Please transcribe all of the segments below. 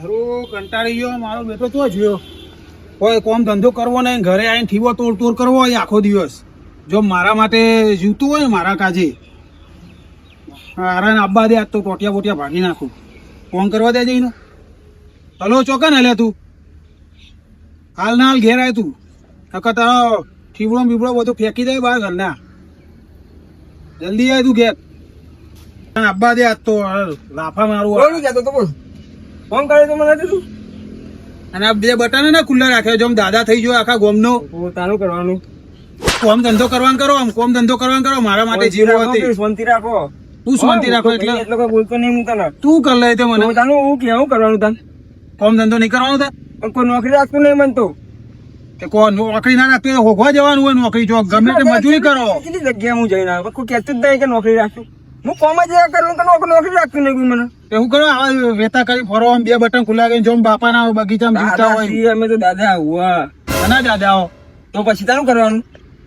કંટાળી ગયો, મારો બેટો તો જોયો? કોઈ કોમ ધંધો કરવો નહીં, ઘરે આવીને ઠીવો કરવો હોય આખો દિવસ. જો મારા માટે જીવતું હોય ને મારા કાજે, હારાને આબ્બા દે, આજ તો ટોટિયા ભાગી નાખું. ફોન કરવા દે જઈને હલો ચોકન હલે તું. હાલ ના હાલ ઘેર આય તું. નકર તારો ઠીવડો બીવડો બધું ફેંકી દે બહાર ઘરના. જલ્દી આય તું ઘેર. આબ્બા દે, આજ તો લાફા મારું કેતો તો ફોન કરે તો મને તું અને આ બે બટન ના ખુલ્લા રાખ્યા જો દાદા થઈ ગયો આખા ગોમનો. તારું કરવાનું. કોમ ધંધો કરવાનું કરો આમ કોમ ધંધો કરવાનું કરો મારા માટે જીવો હતી. શાંતિ રાખો. તું શાંતિ રાખો એટલે. એટલે કોઈ બોલતો નહીં હું તને. તું કર લે તે મને. પોતાનું હું કેવું કરવાનું તને? કોમ ધંધો નહીં કરવાનો તે. કોઈ નોકરી રાખતું નહીં મન તો. નોકરી ના રાખતી હોગવા જવાનું હોય નોકરી. જો ગમે તે મજૂરી કરો. કેટલી જગ્યા હું જઈને આવ્યો? કોઈ કહેતું જ નહીં કે નોકરી રાખતું હું કોમ જ એવા કરું કે નોકરી નોકરી રાખતું નહીં મને. એવું કરો આવા વેતા કરી ફરો બે બટન ખુલ્લા કરીને જો બાપાના બગીચામાં જીવતા હોય. અમે તો દાદા હુઆ ઘણા દાદાઓ તો પછી તારું કરવાનું?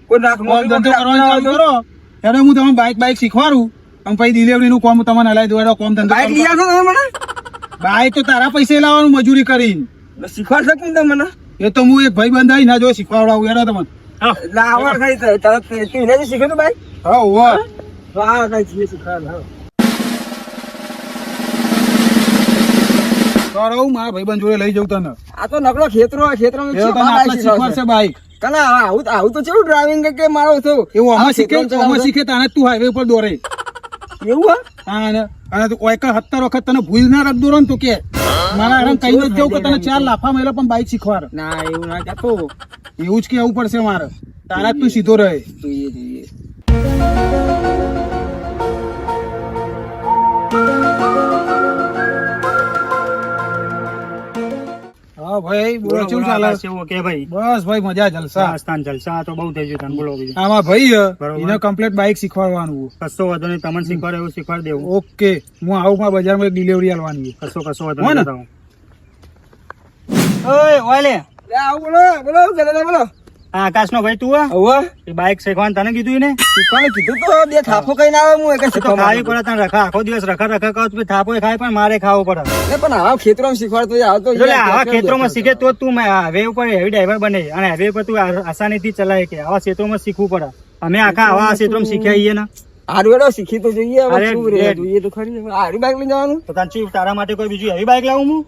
કોઈ નાખ નોકરી ધંધો કરવાનું કરો. ત્યારે હું તમને બાઇક બાઇક શીખવાડું. અને પછી ડિલિવરી નું કોમ તમને હલાવી દેવાડો કોમ ધંધો બાઈક લઈ આવશો મને? બાઇક તો તારા પૈસે લાવવાનું મજૂરી કરીને. શીખવાડ શકું ને તમે મને? એ તો હું એક ભાઈ બંધાઈ ના જો શીખવાડાવું એનો તમને. આવડ ખાઈ તો તરત તું એને શીખ્યું તું બાઈક હા કઈ છીએ હા. તો રહું મારા ભાઈબંધ જોડે લઈ જઉં તને. આ તો નકરો ખેતરો ખેતરો તને શીખવાડશે બાઈક કલા આવું આવું તો કેવું ડ્રાઇવિંગ કે મારો છો? એવું આમાં શીખે આમાં શીખે તાણે તું હાઈવે ઉપર દોરે. એવું હા? અને અને તું કોઈ સત્તર વખત તને ભૂલ ના રાખ દોરો ને તો કે. મારા હારાને કઈ નથી જવું કે તને ચાર લાફા મેલો પણ બાઈક શીખવાર ના એવું ના કહેતો. એવું જ કેવું પડશે મારે. તારા તું સીધો રહે. જોઈએ જોઈએ. હા ભાઈ બોલો શું ચાલે? કે ભાઈ? બસ ભાઈ મજા જલસા. સ્થાન જલસા તો બહુ થઈ ગયું તને બોલો આમાં ભાઈ એને કમ્પ્લીટ બાઈક શીખવાડવાનું કશો વધુ નહીં તમને શીખવાડે એવું શીખવાડી દેવું. ઓકે હું આવું મારા બજારમાં એક ડિલિવરી આલવાની કશો કશો ને? નહીં ઓય ઓય લે. લે બોલો બોલો બોલો. આ આકાશનો ભાઈ તું? એ બાઇક શીખવાનું તને કીધું ને શીખવાનું કીધું તો? બે થાપો કઈ ના આવે હું એક ખાવી પડે તને રખા. આખો દિવસ રખા રખા કહો તો થાપો ખાય પણ મારે ખાવું પડે. લે પણ આવા ખેતરોમાં શીખવાડતો આવતો એટલે આવા ખેતરો માં શીખે તો તું હવે ઉપર હેવી ડ્રાઈવર બને અને હવે ઉપર તું આ- આસાનીથી ચલાય કે આવા ક્ષેત્રો માં શીખવું પડે. અમે આખા આવા ક્ષેત્રોમાં શીખ્યા છીએ ને. હારું શીખી તો જોઈએ હવે શું રે જોઈએ તો ખરી. હારી બાઈક લઈ જવાનું? તો તારા માટે કોઈ બીજું હેવી બાઈક લાવું હું?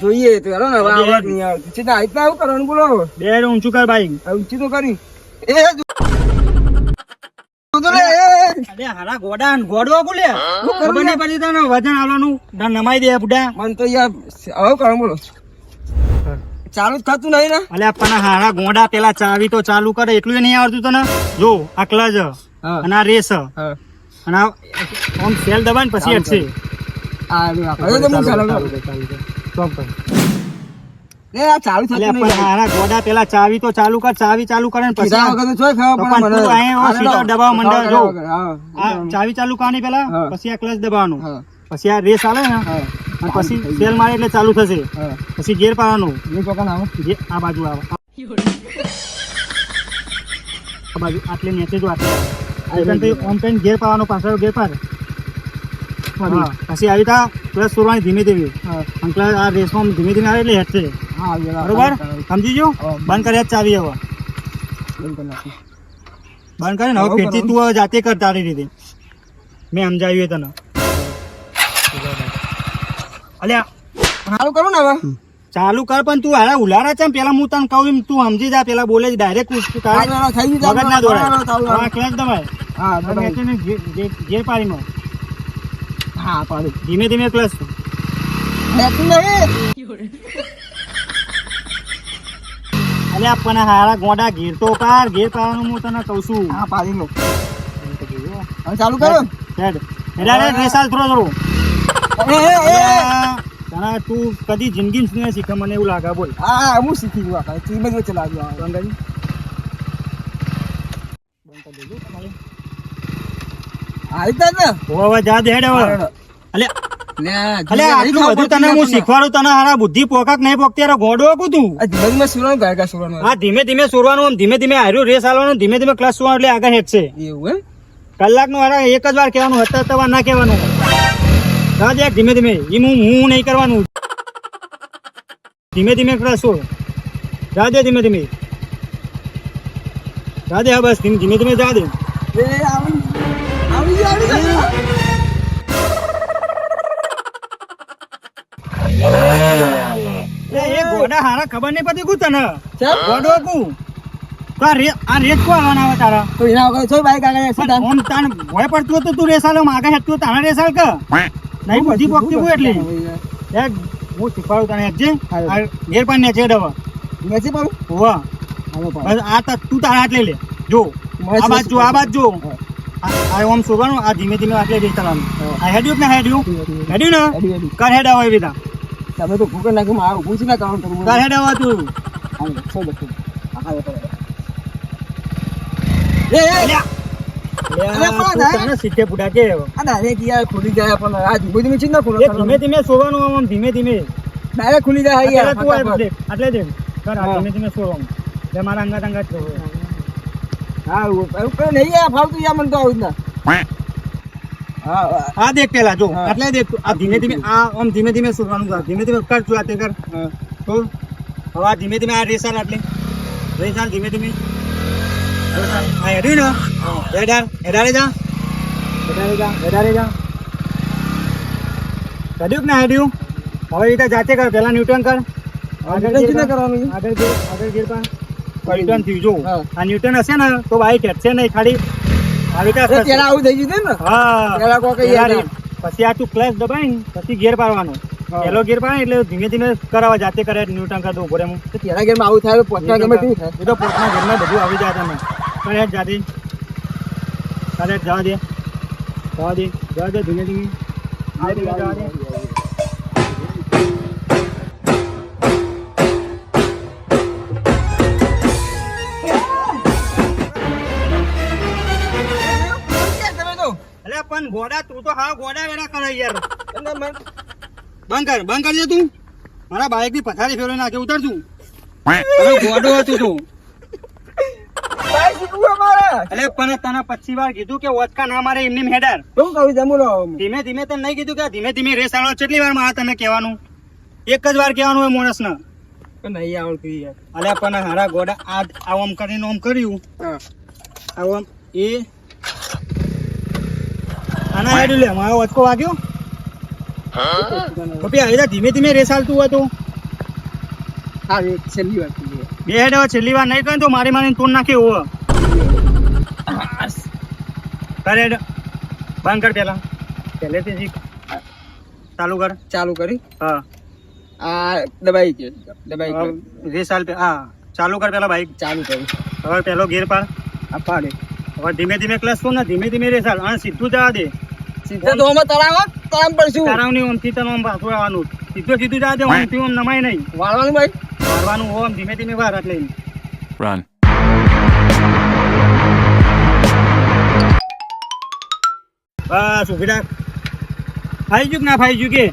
જોઈએ તો હેલો ને હવે નહીં. સીધા હાઈટમાં આવું કરવાનું બોલો બે ઊંચું કર ભાઈ ઊંચી તો કરી એ જો- જો લે, એ, એ. અરે હારા ગોડા ગોડવો બોલે ખબર નહીં પડતી તને વજન આલવાનું તને નમાઈ દે બુડા મને તો યાર હવે કરો બોલો ચાલુ જ થતું નહીં ને અલ્યા પણ હારા ગોડા પેલા ચાવી તો ચાલુ કરે એટલું નહીં આવડતું તને જો આ ક્લચ અને આ રેસ અને આ આમ સેલ દબાય ને પછી અટશે આ તો હું ચાલુ. લે, આ ચાલુ થતું નહીં હારા ગોડા પેલા ચાવી તો ચાલુ કર ચાવી ચાલુ કરે ને પછી વગર તો ચોય પડે મને. તું સીધો હેડો. દબાવવા જો. આ ચાવી ચાલુ કરવાની પેલા પછી આ ક્લચ દબાવવાનું. પછી આ રેસ આવે ને અને પછી સેલ મારે એટલે ચાલુ થશે. પછી ગેર પાડવાનું. એ. જે આ બાજુ આવે. આ બાજુ આટલે નીચે જો આટલે. ઓમ કરીને ગેર પાડવાનો પાછળ ગેર પાડ. હા. પછી આવી તા પ્લસ સોરવાની ધીમે ધીમે. અંકલ આ રેસમાં ધીમે ધીમે આવે એટલે હેઠશે હા, આવી ગયો. બરોબર? સમજી જો બંધ કર્યા ચાવી હવે. બંધ કરી કરે ને હવે ફેરથી તું જાતે કર તારી રીતે. મેં સમજાવ્યું તને. અલ્યા. સારું કરું ને હવે. ચાલુ કર પણ તું હારા ઉલારા છે પેલા હું તને કહું એમ તું સમજી જા પેલા બોલે ડાયરેક્ટ ગયું મગજ ના દોડાય. હા ક્લાસ દબાય હા, જે પાડીમાં. હા, પાડું. ધીમે ધીમે ક્લચ અરે આપણને હારા ગોડા ઘેર તો પાર ઘેર પાડવાનું હું તને કહું છું. હા, પાડી લો. હવે ચાલુ કરો. હેડ હેડ. રેસાલ થોડો થોડો. તને તું કદી જિંદગી નહીં શીખે મને એવું લાગે બોલ. હા હા, શીખી ગયો આ ચીમ જ વચ્ચે લાગ્યો બંધ કરી દેજો રીતે ને? હવે જા હવે. આટલું બધું તને હું શીખવાડું તને હારા બુદ્ધિ પોકાક નહીં પોકતી ગોડો આપું તું. સુરવાનું હા ધીમે ધીમે સોરવાનું ધીમે ધીમે હાર્યું રેસ આલવાનું ધીમે ધીમે ક્લાસ સોવાનું એટલે આગળ હેઠશે એવું કલાકનું હારા એક જ વાર કહેવાનું હતા હતા ના કહેવાનું. હા દેખ ધીમે ધીમે. એમ હું હું નહીં કરવાનું. ધીમે ધીમે ક્લાસ જા દે ધીમે ધીમે. જા દે હા બસ ધીમે ધીમે ધીમે જા દે. એ આવી ગોડા હારા ખબર નહીં પડતી કુ તને? ગોડો કુ? આ રે- આ રેત કો આવવાના આવે તારા? તો એના વગર છો બાઈક આગળ accident? ઓમ તાન ભય પડતું હતું તું રેસાલો માગે હેતું તારા રેસાલ કે? નહીં બધી પોકતી હું એટલી. એક હું શીખવાડું તને એક જે. ઘેર પાન ને છે ડવા પાડું? હોવા. આ તા- તું તારા હાથ લઈ લે. જો. આ બાજુ જો આ બાજુ. આ ઓમ શોધવાનું આ ધીમે ધીમે આટલે ચલાવવાનું હા. આ હેડ્યું ના હેડ્યું હેડ્યું ને. કર હેડ આવે બેટા તમે તો ભૂખે નાખ્યું મારું ઊભું છે ને કામ કરવું કર હેડ આવે તું. ધીમે સોવાનું ધીમે ધીમે. ડાયરેક્ટ ખુલી જાય હા. ધીમે ધીમે સોવાનું. મારા અંગાત અંગાત. હા એવું કઈ નહીં આ ફાવતું યા મને તો આવું ના આ દેખ પેલા જો હા. આટલે દેખ આ ધીમે ધીમે આ આમ ધીમે ધીમે સોવાનું કર ધીમે ધીમે કર આ તે કર. તો હવે આ ધીમે ધીમે આ રેસાલ રેસાલ ધીમે ધીમે. આ હેડ્યું ને હેડાર હેડારે જા હેડારે જા હેડારે જા હેડ્યું ના હેડ્યું હવે રીતે જાતે કર પેલા ન્યૂટન કર આગળ. કરવાનું? આગળ આગળ ગીર પર. ન્યૂટન થયું જો. આ ન્યૂટન હશે ને તો બાઈક હેઠશે નહીં ખાલી. આવી રીતે આવું થઈ ગયું ને? હા. પછી આ તું ક્લચ દબાઈને પછી ગેર પાડવાનો. પેલો ગેર પાડે એટલે ધીમે ધીમે કરાવવા જાતે કરે ન્યૂટન કરતો ઊભો રહે હું તો ગેરમાં આવું થાય પોતાના ગમે એ તો પોતાના ગેરમાં બધું આવી જાય તમે કરે જાતે. કરે જવા દે. જવા દે જવા દે ધીમે ધીમે. ધીમે ધીમે જવા દે. ગોડા તું તો હા ગોડા વેડા કરે યાર. મન- બંધ કર બંધ કરજે તું. મારા બાઈકની પથારી ફેરવી નાખે ઉતરજું અરે ગોડો હતું તું. અલે પણ તને પચી વાર કીધું કે ઓચકા ના મારે એમની મેડર શું ધીમે ધીમે તને નહીં કીધું કે ધીમે ધીમે રેસ આવો કેટલી વારમાં તને કહેવાનું? એક જ વાર કહેવાનું હોય માણસ ને નહીં આવડતું યાર. અલ્યા પણ હારા ગોડા આ આ કરીને આમ કર્યું. હા. આ એ આના હેડું લે મારો અચકો વાગ્યો. પપ્પી આવી ધીમે ધીમે રેસ હાલતું હોય તો. હા એ છેલ્લી વાર બે હેડ હવે છેલ્લી વાર નહીં કરે તો મારી મારીને તોડ નાખે એવો તારે હેડ. બંધ કર પેલા. પહેલેથી શીખ. ચાલુ કર. ચાલુ કરી? હા. આ દબાઈ ગયો દબાઈ ગયો. રેસ હાલ પે- હા ચાલુ કર પેલા બાઈક ચાલુ કરી. હવે પેલો ગેર પાડ. આ પાડે. હવે ધીમે ધીમે ક્લચ તો ને ધીમે ધીમે રેસાલ હા અને સીધું જવા દે. સીધા તો અમે તળાવ તળાવ પડશું. તારાવની ઓમથી તને ઓમ પાછું આવવાનું. સીધું સીધું જવા દે ઓમથી ઓમ નમાય નહીં. વાળવાનું ભાઈ. મારવાનું ઓમ ધીમે ધીમે વાર એટલે Run. બસ ઊભી રાખ. ફાઈ ગયું કે ના ફાઈ ગયું કે?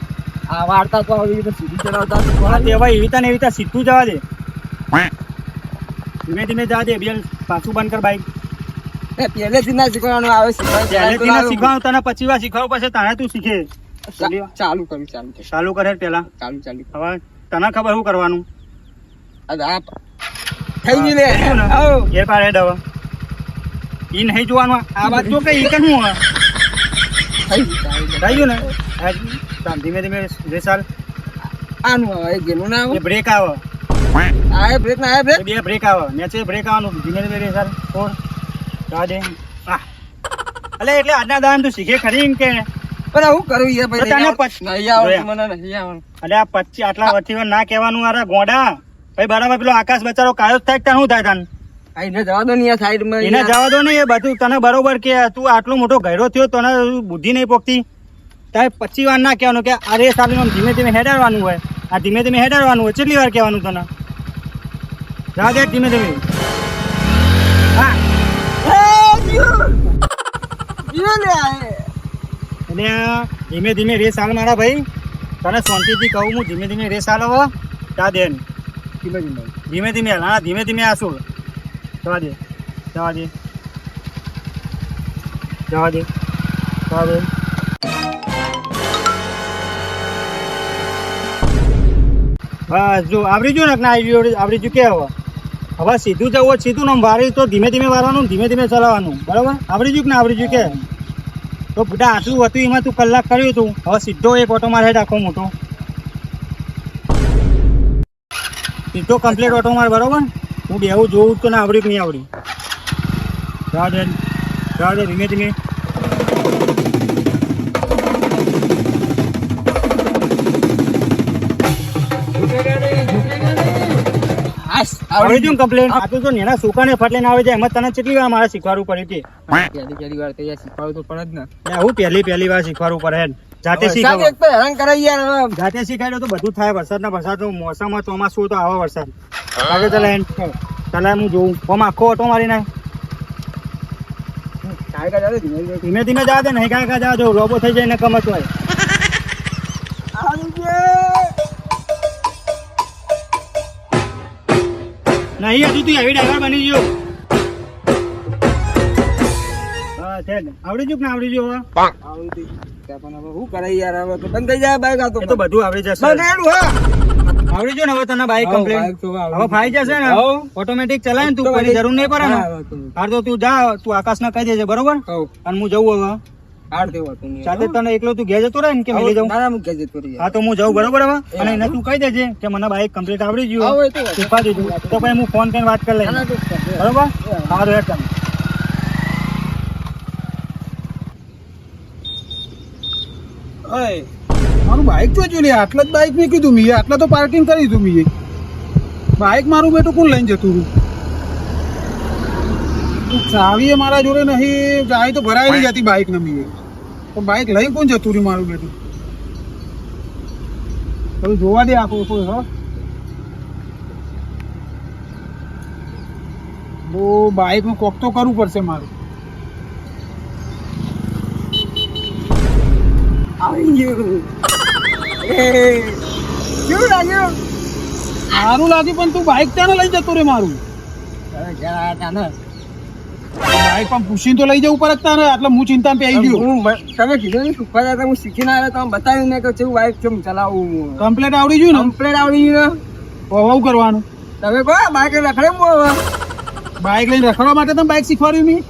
આ વાર્તા તો આવી રીતે સીધી ચલાવતા હા તે હવે એવી તને એવી રીતે સીધું જવા દે. ધીમે ધીમે જવા દે બેલ પાછું બંધ કર બાઈક. એ પહેલેથી ના શીખવાનું આવે પહેલેથી ના શીખવાનું તને પછી વાર શીખવાડું પછી તારે તું શીખે. ચાલુ કરું ચાલુ ચાલુ કરે પેલા. ચાલુ ચાલુ હવે તને ખબર શું કરવાનું? થઈ લે. પાડે ઈ નહીં જોવાનું આ વાત જો કે ઈ થઈ ગયું, ને. ધીમે ધીમે રેસાલ આનું આવે એ ના આવે? બ્રેક આવે. આ બ્રેક ના આવે બ્રેક બે બ્રેક આવે. નીચે બ્રેક આવવાનું. ધીમે ધીમે રેસાલ ફોર અલે એટલે આજના દાન તું શીખે ખરી કે? પણ હું કરું યાર ભાઈ તને તને નહીં પછ- મને નહીં આવડતું અલે આ પછી આટલા વર્ષથી ના કહેવાનું અરે ગોડા. ભાઈ બરાબર પેલો આકાશ બચારો કાયો થાય ત્યાં શું થાય તને? એને જવા દો ને યાર સાઈડમાં એને જવા દો ને એ બધું. તને બરોબર કે તું આટલો મોટો ગયરો થયો તને બુદ્ધિ નહીં પોકતી તારે પચી વાર ના કહેવાનું કે આ રેસ આપીને ધીમે ધીમે હેડાડવાનું હોય. આ ધીમે ધીમે હેડાડવાનું હોય. કેટલી વાર કહેવાનું તને? દે ધીમે ધીમે. હા. એટલે ધીમે ધીમે રેસ હાલ મારા ભાઈ. તને શાંતિથી કહું, હું ધીમે ધીમે રેસ હાલ હવે. જા દે ધીમે ધીમે. ધીમે ધીમે હા, ધીમે ધીમે આસું જવા દે. જવા દે. જવા દે. જવા દે. બસ જો આવડી ગયું ને આવડી જુઓ આવડી કે હવે? હવે સીધું જવું સીધું ને વારી તો ધીમે ધીમે વારવાનું, ધીમે ધીમે ચલાવવાનું. બરાબર? આવડી ગયું ના આવડી ગયું કે? તો બધા આટલું હતું, એમાં તું કલાક કર્યું હતું હવે સીધો એક ઓટો મારે રાખો મોટો. સીધો કમ્પ્લીટ ઓટો માર, બરાબર? હું બેવું જોઉં તો ના આવડી કે નહીં આવડી? જવા દે ધીમે ધીમે. આવડી ગયું. કમ્પ્લેન આ તો જો નેના સુકાને ફાટલે ના આવે છે એમાં તને કેટલી વાર મારે શીખવાડવું પડ્યું કે? પહેલી પહેલી વાર તૈયાર શીખવાડવું તો પડે જ ને. હું પહેલી પહેલી વાર શીખવાડવું પડે જાતે વરસાદ એક તો હેરાન કરે યાર જાતે શીખાય તો બધું થાય વરસાદના વરસાદ મોસમમાં ચોમાસું હોય તો આવા વરસાદ. લાગે ચાલે હેડ. ચાલે હું જોઉં. ફોમ આખો ઓટો મારી નાખ. ધીમે ધીમે. જા દે નહીં કાંઈ કાંઈ જા જો રોબો થઈ જાય ને કમત હોય. નહીં હજુ તું એવી ડ્રાઈવર બની ગયો. ને. આવડી ગયું કે ના આવડી ગયું હવે? હવે શું કરે યાર હવે? તો બંધ થઈ જાય બાઈક આ તો. બધું આવડી જશે. બંધ હા. આવડી ગયું ને હવે તને બાઈક બાઈક હવે ફાઈ જશે ને? ઓટોમેટિક ચલાય ને તું કોઈ જરૂર નહીં પડે ને. તો. હાર તો તું જા તું આકાશને કહી દેજે બરોબર? અને હું જવું હવે. સાથે તને એકલો તું ઘેર જતો રહે ને કે મિલી જાઉં? ના, ના, હું તો હું જાઉં બરોબર હવે? અને એને તું કહી દેજે કે મને બાઈક કમ્પ્લીટ આવડી ગયું. તો. શીખવા પછી હું ફોન કરીને વાત કરી ના, લઈશ ના, તો કરજો. બરોબર? સારું હેડ તમે મારું બાઇક જોજો લે આટલા જ બાઇક મેં કીધું મીએ આટલા તો પાર્કિંગ કરી દીધું મીએ બાઇક મારું બેટું કોણ લઈને જતું રહ્યું ચાવી મારા જોડે નહીં ચાવી તો ભરાય નહીં જતી બાઇક ને મીએ તો બાઇક લઈ કોણ જતું રહ્યું મારું બેટું? તમે જોવા દે આખો કોઈ હો. બહુ બાઇકનું કોક તો કરવું પડશે મારું. સારું લાગ્યું પણ તું બાઇક ત્યાં લઈ જતો રે મારું? ને. બાઇક પણ પૂછીને તો લઈ જવું પડે તારે. એટલે હું ચિંતા પેઈ ગયો. હું તમે કીધું ને શીખવા જતા હું શીખીને આવ્યો તમે બતાવ્યું ને કે કેવું બાઈક કેમ ચલાવવું કમ્પ્લેટ આવડી ગયું ને? કમ્પ્લેટ આવડી ગયું ને. હોવું કરવાનું. તમે કહો બાઈક રખડે હું હવે? બાઇક લઈને રખડવા માટે તમે બાઈક શીખવાડ્યું મી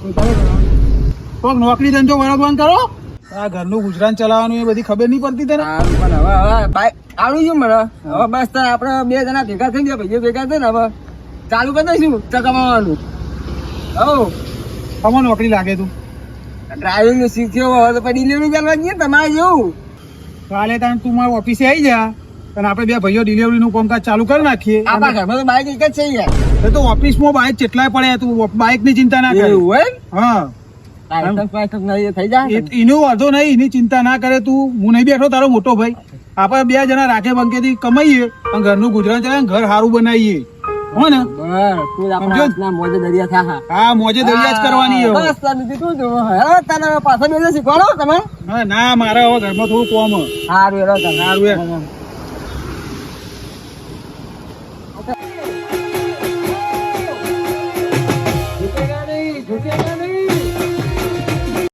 કોક નોકરી ધંધો વળગવાન કરો? આ ઘરનું ગુજરાન ચલાવવાનું એ બધી ખબર નહીં પડતી તને? પણ હવે હવે બાઈક આવડી ગયું મને. હવે બસ તાર આપણે બે જણા ભેગા થઈ ગયા ભાઈઓ ભેગા થઈને હવે ચાલુ કરી દઈશું ચકમાવાનું હો કમો નોકરી લાગે તું? ડ્રાઇવિંગ શીખ્યો હોય તો પછી ડિલિવરી કરવા જઈએ તમારે જેવું. કાલે તાણ તું મારા ઓફિસે આવી જા અને આપણે બે ભાઈઓ ડિલિવરી નું કામકાજ ચાલુ કરી નાખીએ. આપણા ઘરમાં તો બાઇક એક જ છે યાર તો ઓફિસમાં બાઇક કેટલાય પડે તું બાઇકની ચિંતા ના કરે. એવું હોય હા. એનું વાંધો નહીં એની ચિંતા ના કરે તું. હું નહીં બેઠો તારો મોટો ભાઈ. આપણે બે જણા રાખે બંકેથી કમાઈએ અને ઘરનું ગુજરાન ચલાવીએ ઘર સારું બનાવીએ. હો ને બસ તું આપણા મોજે દરિયા થા હા હા મોજે દરિયા જ કરવાની હવે. બસ? તને પાછા બેસે શીખવાડો તમે ના મારા ઘરમાં થોડું કોમ હ. સારું એ તમે સારું. હા.